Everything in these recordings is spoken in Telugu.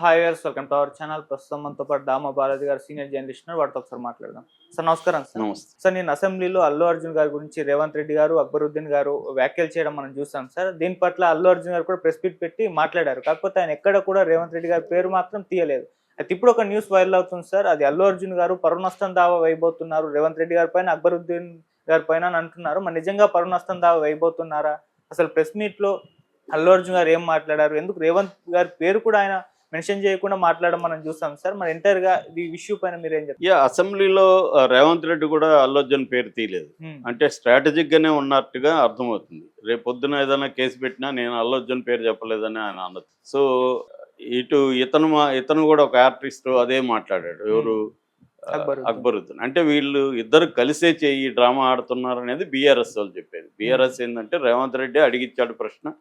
హాయ్ గారు వెల్కమ్ టు అవర్ ఛానల్ ప్రస్తుతం మనతో పాటు దామ బాలాజీ గారు సీనియర్ జర్నలిస్ట్ వాటితో ఒకసారి మాట్లాడదాం. సార్ నమస్కారం సార్. నమస్తే. సార్ నేను అసెంబ్లీలో అల్లు అర్జున్ గారి గురించి రేవంత్ రెడ్డి గారు అక్బరుద్దీన్ గారు వ్యాఖ్యలు చేయడం మనం చూసాం సార్. దీని పట్ల అల్లు అర్జున్ గారు కూడా ప్రెస్ మీట్ పెట్టి మాట్లాడారు. కాకపోతే ఆయన ఎక్కడ కూడా రేవంత్ రెడ్డి గారి పేరు మాత్రం తీయలేదు. అయితే ఇప్పుడు ఒక న్యూస్ వైరల్ అవుతుంది సార్. అది అల్లు అర్జున్ గారు పరువు నష్టం దావా వేయబోతున్నారు. రేవంత్ రెడ్డి గారి పైన అక్బరుద్దీన్ గారి పైన అని అంటున్నారు. మరి నిజంగా పరువు నష్టం దావా వేయబోతున్నారా? అసలు ప్రెస్ మీట్లో అల్లు అర్జున్ గారు ఏం మాట్లాడారు? ఎందుకు రేవంత్ గారి పేరు కూడా ఆయన మెన్షన్ చేయకుండా మాట్లాడడం మనం చూసాం సార్. మరి ఎంటైర్గా ఈ ఇష్యూ పైన మీరు ఏం చెప్తారు? యా అసెంబ్లీలో రేవంత్ రెడ్డి కూడా అల్లర్జున్ పేరు తీయలేదు. అంటే స్ట్రాటజిక్ గానే ఉన్నట్టుగా అర్థమవుతుంది. రేపు పొద్దున ఏదైనా కేసు పెట్టినా నేను అల్లర్జున్ పేరు చెప్పలేదని ఆయన అన్నది. సో ఇటు ఇతను మా ఇతను కూడా ఒక ఆర్టిస్ట్ అదే మాట్లాడాడు. ఎవరు? అక్బరుద్దీన్. అంటే వీళ్ళు ఇద్దరు కలిసే చేయి డ్రామా ఆడుతున్నారు అనేది బీఆర్ఎస్ వాళ్ళు చెప్పేది. బీఆర్ఎస్ ఏంటంటే రేవంత్ రెడ్డి అడిగిచ్చాడు ప్రశ్న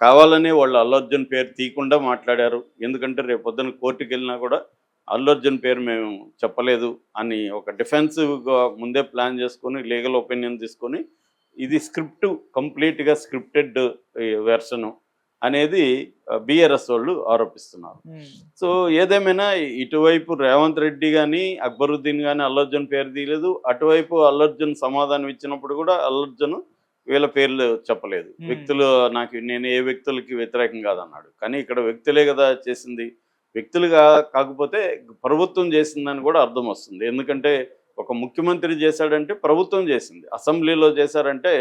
కావాలని వాళ్ళు అల్లర్జున్ పేరు తీయకుండా మాట్లాడారు. ఎందుకంటే రేపు పొద్దున కోర్టుకి వెళ్ళినా కూడా అల్లర్జున్ పేరు మేము చెప్పలేదు అని ఒక డిఫెన్సివ్గా ముందే ప్లాన్ చేసుకొని లీగల్ ఒపీనియన్ తీసుకొని ఇది స్క్రిప్ట్ కంప్లీట్గా స్క్రిప్టెడ్ వెర్షను అనేది బీఆర్ఎస్ వాళ్ళు ఆరోపిస్తున్నారు. హ్మ్. సో ఏదేమైనా ఇటువైపు రేవంత్ రెడ్డి కానీ అక్బరుద్దీన్ కానీ అల్లర్జున్ పేరు తీయలేదు. అటువైపు అల్లర్జున్ సమాధానం ఇచ్చినప్పుడు కూడా అల్లర్జున్ వీళ్ళ పేర్లు చెప్పలేదు. వ్యక్తులు నాకు నేను ఏ వ్యక్తులకి వ్యతిరేకం కాదన్నాడు. కానీ ఇక్కడ వ్యక్తులే కదా చేసింది. వ్యక్తులుగా కాకపోతే ప్రభుత్వం చేసిందని కూడా అర్థం వస్తుంది. ఎందుకంటే ఒక ముఖ్యమంత్రి చేశాడంటే ప్రభుత్వం చేసింది. అసెంబ్లీలో చేశారంటే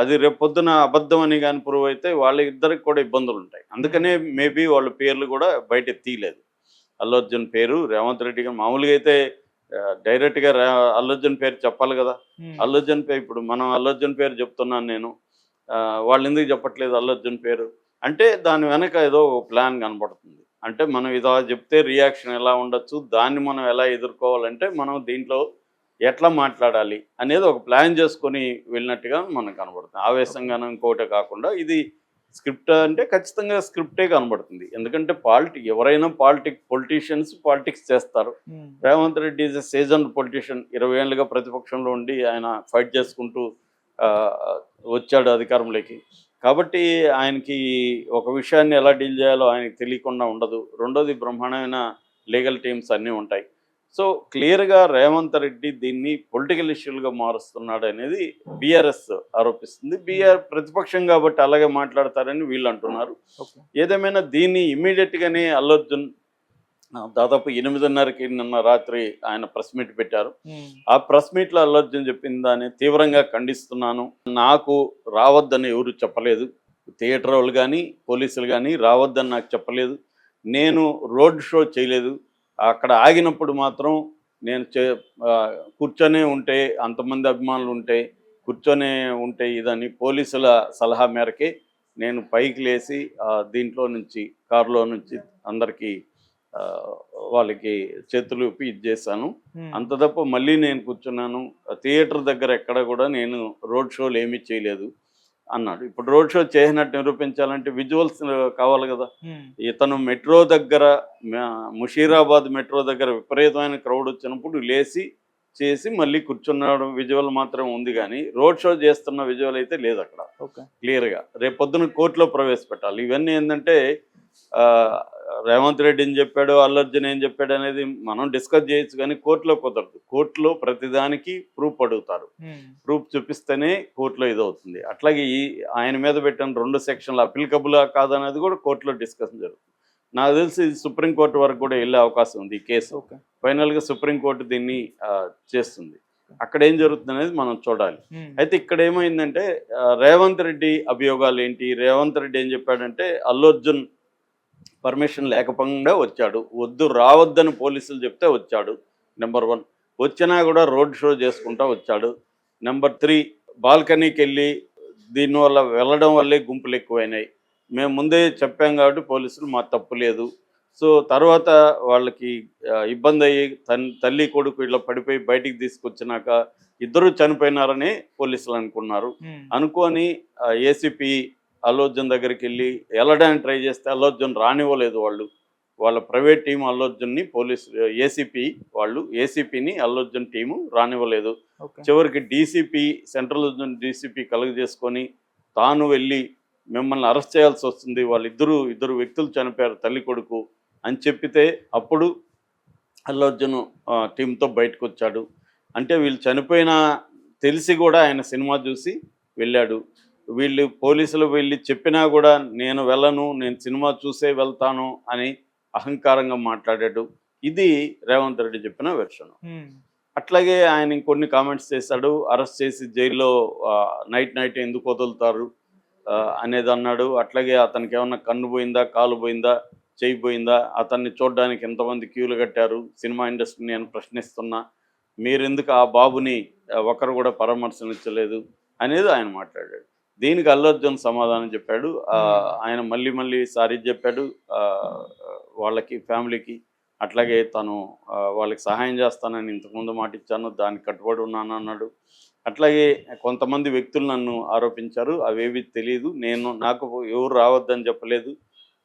అది రేపు పొద్దున అబద్ధం అని కానీ ప్రూవ్ అయితే వాళ్ళ ఇద్దరికి కూడా ఇబ్బందులు ఉంటాయి. అందుకనే మేబీ వాళ్ళ పేర్లు కూడా బయట తీయలేదు. అల్లు అర్జున్ పేరు రేవంత్ రెడ్డి గారు మామూలుగా అయితే డైరెక్ట్గా రే అల్లు అర్జున్ పేరు చెప్పాలి కదా. హ్మ్. అల్లు అర్జున్ పేరు ఇప్పుడు మనం అల్లు అర్జున్ పేరు చెప్తున్నాను నేను. వాళ్ళు ఎందుకు చెప్పట్లేదు అల్లు అర్జున్ పేరు? అంటే దాని వెనక ఏదో ప్లాన్ కనబడుతుంది. అంటే మనం ఇదో చెప్తే రియాక్షన్ ఎలా ఉండొచ్చు? దాన్ని మనం ఎలా ఎదుర్కోవాలంటే మనం దీంట్లో ఎట్లా మాట్లాడాలి అనేది ఒక ప్లాన్ చేసుకొని వెళ్ళినట్టుగా మనకు కనబడుతుంది. ఆవేశంగానూ ఇంకోటి కాకుండా ఇది స్క్రిప్ట్ అంటే ఖచ్చితంగా స్క్రిప్టే కనబడుతుంది. ఎందుకంటే పాలిటిక్ ఎవరైనా పాలిటిక్ పొలిటీషియన్స్ పాలిటిక్స్ చేస్తారు. హ్మ్. Revanth Reddy is a season politician. ఇరవై ఏళ్ళుగా ప్రతిపక్షంలో ఉండి ఆయన ఫైట్ చేసుకుంటూ వచ్చాడు అధికారంలోకి. కాబట్టి ఆయనకి ఒక విషయాన్ని ఎలా డీల్ చేయాలో ఆయనకి తెలియకుండా ఉండదు. రెండోది బ్రహ్మాండమైన లీగల్ టీమ్స్ అన్నీ ఉంటాయి. సో క్లియర్గా రేవంత్ రెడ్డి దీన్ని పొలిటికల్ ఇష్యూలుగా మారుస్తున్నాడు అనేది బీఆర్ఎస్ ఆరోపిస్తుంది. బీఆర్ ప్రతిపక్షం కాబట్టి అలాగే మాట్లాడతారని వీళ్ళు అంటున్నారు. ఏదేమైనా దీన్ని ఇమ్మీడియట్గానే అల్లర్జున్ దాదాపు ఎనిమిదిన్నరకి నిన్న రాత్రి ఆయన ప్రెస్ మీట్ పెట్టారు. ఆ ప్రెస్ మీట్లో అల్లర్జున్ చెప్పిన దాన్ని తీవ్రంగా ఖండిస్తున్నాను. నాకు రావద్దని ఎవరు చెప్పలేదు. థియేటర్ వాళ్ళు కానీ పోలీసులు కానీ రావద్దని నాకు చెప్పలేదు. నేను రోడ్ షో చేయలేదు. అక్కడ ఆగినప్పుడు మాత్రం నేను చే కూర్చొనే ఉంటే అంతమంది అభిమానులు ఉంటే కూర్చొనే ఉంటే ఇదని పోలీసుల సలహా మేరకే నేను పైకి లేచి దీంట్లో నుంచి కారులో నుంచి అందరికీ వాళ్ళకి చేతులు ఊపి ఇది చేశాను. హ్మ్. అంత తప్ప మళ్ళీ నేను కూర్చున్నాను. థియేటర్ దగ్గర ఎక్కడ కూడా నేను రోడ్ షోలు ఏమీ చేయలేదు. అన్నాడు. ఇప్పుడు రోడ్ షో చేసినట్టు నిరూపించాలంటే విజువల్స్ కావాలి కదా. ఇతను మెట్రో దగ్గర ముషీరాబాద్ మెట్రో దగ్గర విపరీతమైన క్రౌడ్ వచ్చినప్పుడు లేచి చేసి మళ్ళీ కూర్చున్నాడు. విజువల్ మాత్రం ఉంది కానీ రోడ్ షో చేస్తున్న విజువల్ అయితే లేదు అక్కడ. ఓకే. క్లియర్గా. రేపు పొద్దున కోర్టులో ప్రవేశపెట్టాలి. ఇవన్నీ ఏంటంటే రేవంత్ రెడ్డి ఏం చెప్పాడు అల్లర్జున్ ఏం చెప్పాడు అనేది మనం డిస్కస్ చేయొచ్చు కానీ కోర్టులో కుదరదు. కోర్టులో ప్రతిదానికి ప్రూఫ్ అడుగుతారు. ప్రూఫ్ చూపిస్తేనే కోర్టులో ఇదవుతుంది. అట్లాగే ఈ ఆయన మీద పెట్టిన రెండు సెక్షన్లు అప్లికబులా కాదనేది కూడా కోర్టులో డిస్కషన్ జరుగుతుంది. నాకు తెలిసి ఇది సుప్రీంకోర్టు వరకు కూడా వెళ్ళే అవకాశం ఉంది ఈ కేసు. ఫైనల్గా సుప్రీంకోర్టు దీన్ని చేస్తుంది. అక్కడ ఏం జరుగుతుంది అనేది మనం చూడాలి. అయితే ఇక్కడ ఏమైందంటే రేవంత్ రెడ్డి అభియోగాలు ఏంటి? రేవంత్ రెడ్డి ఏం చెప్పాడంటే అల్లు అర్జున్ పర్మిషన్ లేకపోకుండా వచ్చాడు. వద్దు రావద్దని పోలీసులు చెప్తే వచ్చాడు. Number one. వచ్చినా కూడా రోడ్ షో చేసుకుంటా వచ్చాడు. నెంబర్ త్రీ బాల్కనీకి వెళ్ళి దీనివల్ల వెళ్ళడం వల్లే గుంపులు ఎక్కువైనాయి. మేము ముందే చెప్పాం కాబట్టి పోలీసులు మా తప్పు లేదు. సో తర్వాత వాళ్ళకి ఇబ్బంది అయ్యి తన్ తల్లి కొడుకు ఇట్లా పడిపోయి బయటికి తీసుకొచ్చినాక ఇద్దరు చనిపోయినారని పోలీసులు అనుకున్నారు. అనుకొని ఏసీపీ అల్లోర్జున్ దగ్గరికి వెళ్ళి వెళ్ళడానికి ట్రై చేస్తే అల్లోర్జున్ రానివ్వలేదు వాళ్ళు. వాళ్ళ ప్రైవేట్ టీం అల్లోర్జున్ని పోలీస్ ఏసీపీ వాళ్ళు ఏసీపీని అల్లోర్జున్ టీము ఓకే. చివరికి డీసీపీ సెంట్రల్ డీసీపీ కలుగ చేసుకొని తాను వెళ్ళి మిమ్మల్ని అరెస్ట్ చేయాల్సి వస్తుంది. వాళ్ళిద్దరు ఇద్దరు వ్యక్తులు చనిపోయారు తల్లి కొడుకు అని చెప్పితే అప్పుడు అల్లు అర్జున్ ఆ, టీంతో బయటకు వచ్చాడు. అంటే వీళ్ళు చనిపోయిన తెలిసి కూడా ఆయన సినిమా చూసి వెళ్ళాడు. వీళ్ళు పోలీసులు వెళ్ళి చెప్పినా కూడా నేను వెళ్ళను నేను సినిమా చూసే వెళ్తాను అని అహంకారంగా మాట్లాడాడు. ఇది రేవంత్ రెడ్డి చెప్పిన వెర్షన్. అట్లాగే ఆయన ఇంకొన్ని కామెంట్స్ చేశాడు అరెస్ట్ చేసి జైల్లో నైట్ నైట్ ఎందుకు వదులుతారు అనేది అన్నాడు. అట్లాగే అతనికి ఏమన్నా కన్ను పోయిందా కాలు పోయిందా చేయి పోయిందా అతన్ని చూడడానికి ఎంతమంది క్యూలు కట్టారు సినిమా ఇండస్ట్రీని నేను ప్రశ్నిస్తున్నా మీరెందుకు ఆ బాబుని ఒకరు కూడా పరామర్శించలేదు అనేది ఆయన మాట్లాడాడు. దీనికి అర్జున్ సమాధానం చెప్పాడు. ఆయన మళ్ళీ మళ్ళీ సారీ చెప్పాడు. వాళ్ళకి ఫ్యామిలీకి. అట్లాగే తను వాళ్ళకి సహాయం చేస్తానని ఇంతకుముందు మాట ఇచ్చాను. దానికి కట్టుబడి ఉన్నాను అన్నాడు. అట్లాగే కొంతమంది వ్యక్తులు నన్ను ఆరోపించారు. అవేవి తెలియదు నేను నాకు ఎవరు రావద్దని చెప్పలేదు.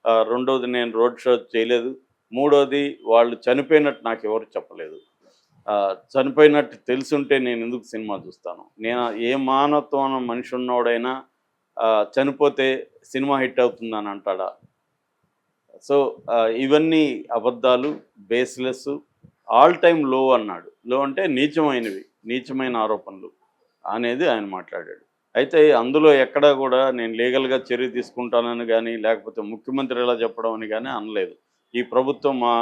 ఆ, రెండోది నేను రోడ్ షో చేయలేదు. మూడోది వాళ్ళు చనిపోయినట్టు నాకు ఎవరు చెప్పలేదు. చనిపోయినట్టు తెలుసుంటే నేను ఎందుకు సినిమా చూస్తాను? నేను ఏ మానవత్వం మనిషి ఉన్నోడైనా చనిపోతే సినిమా హిట్ అవుతుందని అంటాడా? సో ఇవన్నీ అబద్ధాలు బేస్లెస్ ఆల్ టైమ్లో అన్నాడు. లో అంటే నీచమైనవి నీచమైన ఆరోపణలు అనేది ఆయన మాట్లాడాడు. అయితే అందులో ఎక్కడా కూడా నేను లీగల్గా చర్య తీసుకుంటానని కానీ లేకపోతే ముఖ్యమంత్రి ఎలా చెప్పడం అని కానీ అనలేదు. ఈ ప్రభుత్వం మా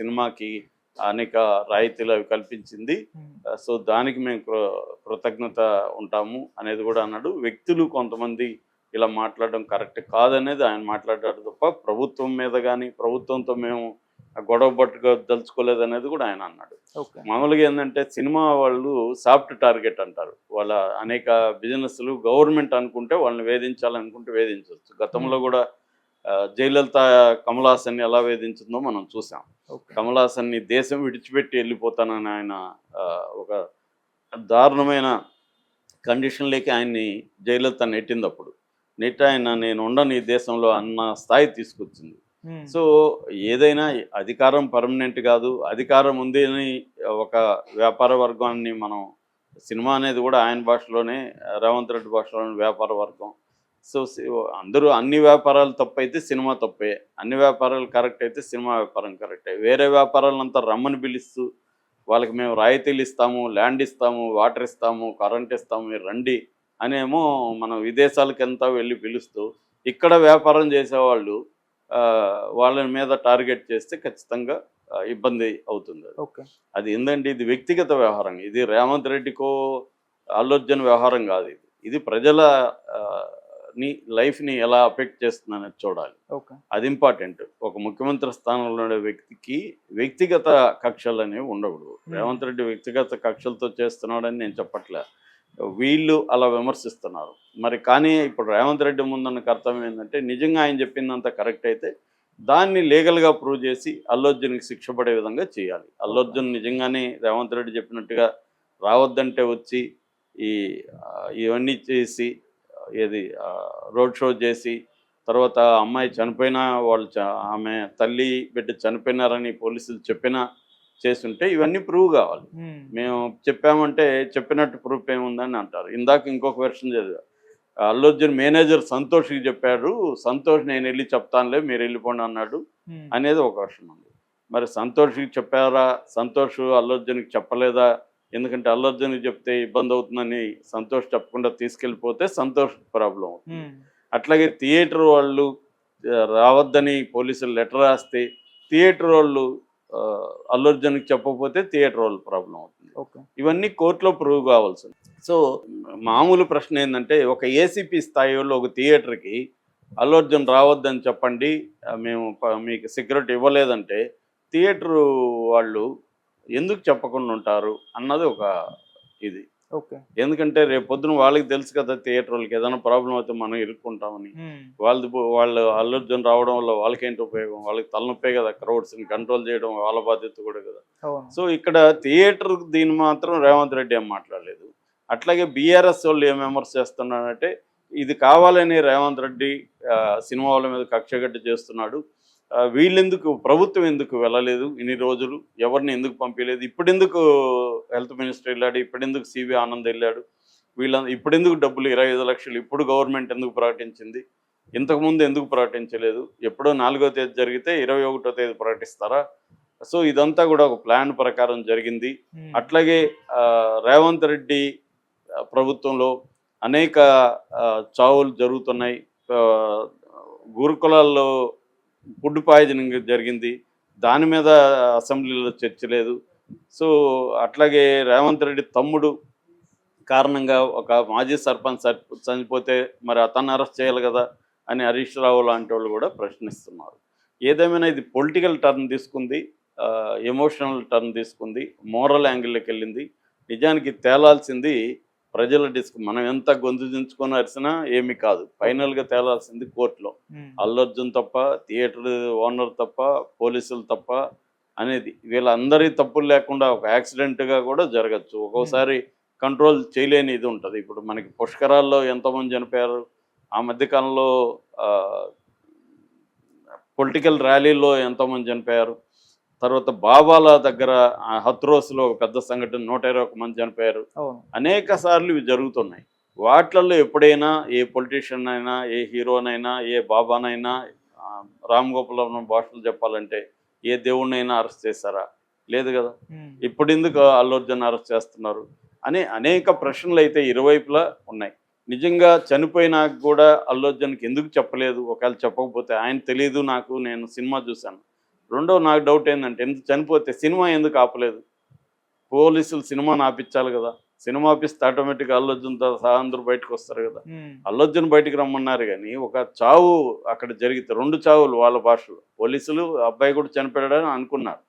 సినిమాకి అనేక రాయితీలు అవి కల్పించింది. ఉమ్, సో దానికి మేము కృతజ్ఞత ఉంటాము అనేది కూడా అన్నాడు. వ్యక్తులు కొంతమంది ఇలా మాట్లాడడం కరెక్ట్ కాదనేది ఆయన మాట్లాడాడు తప్ప ప్రభుత్వం మీద కానీ ప్రభుత్వంతో మేము గొడవ పట్టుకు దలుచుకోలేదు అనేది కూడా ఆయన అన్నాడు. మామూలుగా ఏంటంటే సినిమా వాళ్ళు సాఫ్ట్ టార్గెట్ అంటారు. వాళ్ళ అనేక బిజినెస్లు గవర్నమెంట్ అనుకుంటే వాళ్ళని వేధించాలనుకుంటే వేధించవచ్చు. గతంలో కూడా ఆ, జయలలిత కమల్ హాసన్ని ఎలా వేధించిందో మనం చూసాం. ఓకే కమల్ హాసన్ని దేశం విడిచిపెట్టి వెళ్ళిపోతానని ఆయన ఒక దారుణమైన కండిషన్లోకి ఆయన్ని జయలలిత నెట్టింది అప్పుడు. నెట్టి ఆయన నేను ఉండను ఈ దేశంలో అన్న స్థాయి తీసుకొచ్చింది. ఉమ్, సో ఏదైనా అధికారం పర్మనెంట్ కాదు. అధికారం ఉంది అని ఒక వ్యాపార వర్గాన్ని మనం సినిమా అనేది కూడా ఆయన భాషలోనే రేవంత్ రెడ్డి భాషలోనే వ్యాపార వర్గం. సో అందరూ అన్ని వ్యాపారాలు తప్పు అయితే సినిమా తప్పే. అన్ని వ్యాపారాలు కరెక్ట్ అయితే సినిమా వ్యాపారం కరెక్టే. వేరే వ్యాపారాలంతా రమ్మని పిలుస్తూ వాళ్ళకి మేము రాయితీలు ఇస్తాము ల్యాండ్ ఇస్తాము వాటర్ ఇస్తాము కరెంట్ ఇస్తాము మీరు రండి అనేమో మనం విదేశాలకంతా వెళ్ళి పిలుస్తూ ఇక్కడ వ్యాపారం చేసేవాళ్ళు వాళ్ళ మీద టార్గెట్ చేస్తే ఖచ్చితంగా ఇబ్బంది అవుతుంది అది. ఓకే. అది ఏంటంటే ఇది వ్యక్తిగత వ్యవహారం. ఇది రేవంత్ రెడ్డికో ఆలోచన వ్యవహారం కాదు ఇది. ఇది ప్రజల ని లైఫ్ని ఎలా అఫెక్ట్ చేస్తుందనేది చూడాలి. ఓకే. అది ఇంపార్టెంట్. ఒక ముఖ్యమంత్రి స్థానంలో ఉండే వ్యక్తికి వ్యక్తిగత కక్షలు అనేవి ఉండకూడదు. రేవంత్ రెడ్డి వ్యక్తిగత కక్షలతో చేస్తున్నాడని నేను చెప్పట్లే. వీళ్ళు అలా విమర్శిస్తున్నారు. మరి కానీ ఇప్పుడు రేవంత్ రెడ్డి ముందున్న కర్తవ్యం ఏంటంటే నిజంగా ఆయన చెప్పిందంత కరెక్ట్ అయితే దాన్ని లీగల్గా ప్రూవ్ చేసి అల్లర్జున్కి శిక్ష పడే విధంగా చేయాలి. అల్లర్జున్ నిజంగానే రేవంత్ రెడ్డి చెప్పినట్టుగా రావద్దంటే వచ్చి ఈ ఇవన్నీ చేసి ఏది రోడ్ షో చేసి తర్వాత అమ్మాయి చనిపోయినా వాళ్ళు ఆమె తల్లి బిడ్డ చనిపోయినారని పోలీసులు చెప్పినా చేస్తుంటే ఇవన్నీ ప్రూవ్ కావాలి. మేము చెప్పామంటే చెప్పినట్టు ప్రూఫ్ ఏముందని అంటారు. ఇందాక ఇంకొక వెర్షన్ చదివా. అర్జున్ మేనేజర్ సంతోష్కి చెప్పాడు సంతోష్ నేను వెళ్ళి చెప్తానులే మీరు వెళ్ళిపోండి అన్నాడు. అనేది ఒక వెర్షన్ ఉంది. మరి సంతోష్కి చెప్పారా? సంతోష్ అల్లు అర్జున్కి చెప్పలేదా? ఎందుకంటే అల్లు అర్జున్కి చెప్తే ఇబ్బంది అవుతుందని సంతోష్ చెప్పకుండా తీసుకెళ్ళిపోతే సంతోష్ ప్రాబ్లం అవుతుంది. అట్లాగే థియేటర్ వాళ్ళు రావద్దని పోలీసులు లెటర్ రాస్తే థియేటర్ వాళ్ళు ఆ, అల్లు అర్జున్కి చెప్పకపోతే థియేటర్ వాళ్ళు ప్రాబ్లం అవుతుంది. ఓకే. ఇవన్నీ కోర్టులో ప్రూవ్ కావాల్సింది. సో మామూలు ప్రశ్న ఏంటంటే ఒక ఏసీపీ స్థాయి వాళ్ళు ఒక థియేటర్కి అల్లు అర్జున్ రావద్దని చెప్పండి మేము మీకు సెక్యూరిటీ ఇవ్వలేదంటే థియేటర్ వాళ్ళు ఎందుకు చెప్పకుండా ఉంటారు అన్నది ఒక ఇది. ఓకే. ఎందుకంటే రేపు పొద్దున వాళ్ళకి తెలుసు కదా థియేటర్ వాళ్ళకి ఏదైనా ప్రాబ్లం అయితే మనం ఇరుక్కుంటామని. వాళ్ళది వాళ్ళు అల్లు అర్జున్ రావడం వల్ల వాళ్ళకేంటి ఉపయోగం? వాళ్ళకి తలనొప్పే కదా క్రౌడ్స్ని కంట్రోల్ చేయడం వాళ్ళ బాధ్యత కూడా కదా. సో ఇక్కడ థియేటర్ దీన్ని మాత్రం రేవంత్ రెడ్డి ఏం మాట్లాడలేదు. అట్లాగే బీఆర్ఎస్ వాళ్ళు ఏం విమర్శ చేస్తున్నారంటే ఇది కావాలని రేవంత్ రెడ్డి సినిమా వాళ్ళ మీద కక్షగట్టి చేస్తున్నాడు. వీళ్ళెందుకు ప్రభుత్వం ఎందుకు వెళ్ళలేదు ఇన్ని రోజులు? ఎవరిని ఎందుకు పంపించలేదు ఇప్పుడెందుకు హెల్త్ మినిస్టర్ వెళ్ళాడు? ఇప్పుడెందుకు సివి ఆనంద్ వెళ్ళాడు? వీళ్ళ ఇప్పుడెందుకు డబ్బులు ఇరవై ఐదు లక్షలు? ఇప్పుడు గవర్నమెంట్ ఎందుకు ప్రకటించింది? ఇంతకుముందు ఎందుకు ప్రకటించలేదు? ఎప్పుడో నాలుగో తేదీ జరిగితే ఇరవై ఒకటో తేదీ ప్రకటిస్తారా? సో ఇదంతా కూడా ఒక ప్లాన్ ప్రకారం జరిగింది. ఉమ్. అట్లాగే రేవంత్ రెడ్డి ప్రభుత్వంలో అనేక చావులు జరుగుతున్నాయి. గురుకులాల్లో ఫుడ్ పాయిజనింగ్ జరిగింది. దాని మీద అసెంబ్లీలో చర్చ లేదు. సో అట్లాగే రేవంత్ రెడ్డి తమ్ముడు కారణంగా ఒక మాజీ సర్పంచ్ చనిపోతే మరి అతన్ని అరెస్ట్ చేయాలి కదా అని హరీష్ రావు లాంటి వాళ్ళు కూడా ప్రశ్నిస్తున్నారు. ఏదేమైనా ఇది పొలిటికల్ టర్న్ తీసుకుంది ఎమోషనల్ టర్న్ తీసుకుంది మోరల్ యాంగిల్లోకి వెళ్ళింది. నిజానికి తేలాల్సింది ప్రజల డిస్క్ మనం ఎంత గొంతు దించుకొని అరిసినా ఏమీ కాదు. ఫైనల్గా తేలాల్సింది కోర్టులో. ఉమ్. అల్లు అర్జున్ తప్ప థియేటర్ ఓనర్ తప్ప పోలీసులు తప్ప అనేది వీళ్ళందరి తప్పులు లేకుండా ఒక యాక్సిడెంట్గా కూడా జరగచ్చు. ఒక్కోసారి కంట్రోల్ చేయలేని ఇది ఉంటుంది. ఇప్పుడు మనకి పుష్కరాల్లో ఎంతోమంది చనిపోయారు. ఆ మధ్యకాలంలో పొలిటికల్ ర్యాలీలో ఎంతోమంది చనిపోయారు. తర్వాత బాబాల దగ్గర హత్రోస్లో ఒక పెద్ద సంఘటన నూట ఇరవై ఒక మంది చనిపోయారు. అనేక సార్లు ఇవి జరుగుతున్నాయి. వాటిల్లో ఎప్పుడైనా ఏ పొలిటీషియన్ అయినా ఏ హీరోనైనా ఏ బాబానైనా రామ్ గోపాలం భాషలు చెప్పాలంటే ఏ దేవుణ్ణైనా అరెస్ట్ చేశారా? లేదు కదా. ఇప్పుడు ఎందుకు అల్లు అర్జున్ అరెస్ట్ చేస్తున్నారు? అని అనేక ప్రశ్నలు అయితే ఇరువైపులా ఉన్నాయి. నిజంగా చనిపోయినాక కూడా అల్లు అర్జున్కి ఎందుకు చెప్పలేదు? ఒకవేళ చెప్పకపోతే ఆయన తెలియదు నాకు నేను సినిమా చూశాను. రెండో నాకు డౌట్ ఏంటంటే ఎందుకు చనిపోతే సినిమా ఎందుకు ఆపలేదు? పోలీసులు సినిమాని ఆపించాలి కదా. సినిమా ఆపిస్తే ఆటోమేటిక్గా అల్లు అర్జున్తో సహా అందరూ బయటకు వస్తారు కదా. ఉమ్. అల్లు అర్జున్ బయటికి రమ్మన్నారు కానీ ఒక చావు అక్కడ జరిగితే రెండు చావులు వాళ్ళ భాషలో. పోలీసులు అబ్బాయి కూడా చనిపోయాడని అనుకున్నారు.